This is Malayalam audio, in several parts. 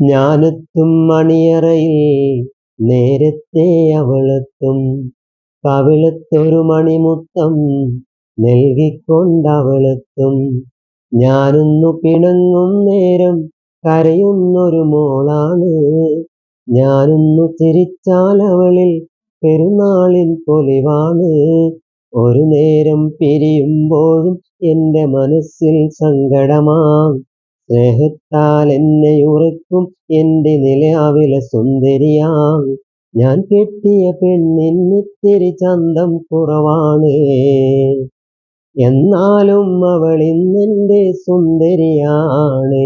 ഞാനെത്തും മണിയറയിൽ നേരത്തെ അവളെത്തും. കവിളത്തൊരു മണിമുത്തം നൽകിക്കൊണ്ടവളെത്തും. ഞാനൊന്നു പിണങ്ങും നേരം കരയുന്നൊരു മോളാണ്. ഞാനൊന്നു ചിരിച്ചാൽ അവളിൽ പെരുന്നാളിൻ പൊലിവാണ്. ഒരു നേരം പിരിയുമ്പോഴും എന്റെ മനസ്സിൽ സങ്കടമാ സ്നേഹത്താൽ എന്നെ ഉറക്കും എന്റെ നിലാവിലെ സുന്ദരിയാ. ഞാൻ കെട്ടിയ പെണ്ണിന്നിത്തിരി ചന്തം കുറവാണ്. എന്നാലും അവൾ ഇന്നെന്റെ സുന്ദരിയാണ്.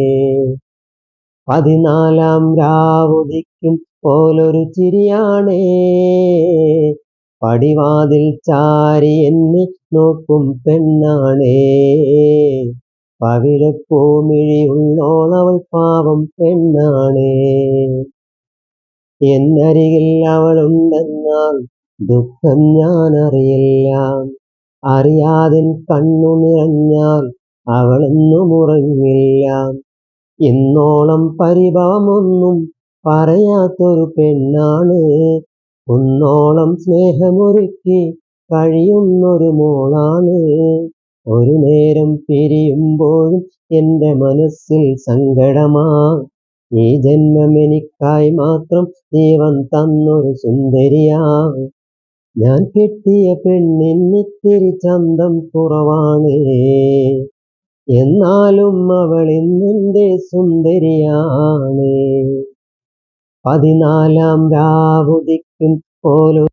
പതിനാലാം രാവുദിക്കും പോലൊരു ചിരിയാണ്. പടിവാതിൽ ചാരി എന്നെ നോക്കും പെണ്ണാണേ. പവിഴപ്പൂമിഴിയുള്ളോളവൾ പാവം പെണ്ണാണേ. എന്നരികിൽ അവളുണ്ടെന്നാൽ ദുഃഖം ഞാൻ അറിയില്ല അറിയാതെ കണ്ണു നിറഞ്ഞാൽ അവളൊന്നും ഉറങ്ങില്ല. ഇന്നോളം പരിഭവമൊന്നും പറയാത്തൊരു പെണ്ണാണ്. ഒന്നോളം സ്നേഹമൊരുക്കി കഴിയുന്നൊരു മോളാണ്. ഒരു നേരം പിരിയുമ്പോഴും എന്റെ മനസ്സിൽ സങ്കടമാ. ഈ ജന്മം എനിക്കായി മാത്രം ദൈവം തന്നൊരു സുന്ദരിയാ. ഞാൻ കെട്ടിയ പെണ്ണിന്നിത്തിരി ചന്തം കുറവാണ്. എന്നാലും അവൾ ഇന്നെന്റെ സുന്ദരിയാണ്. പതിനാലാം രാവുദിക്കും പോലും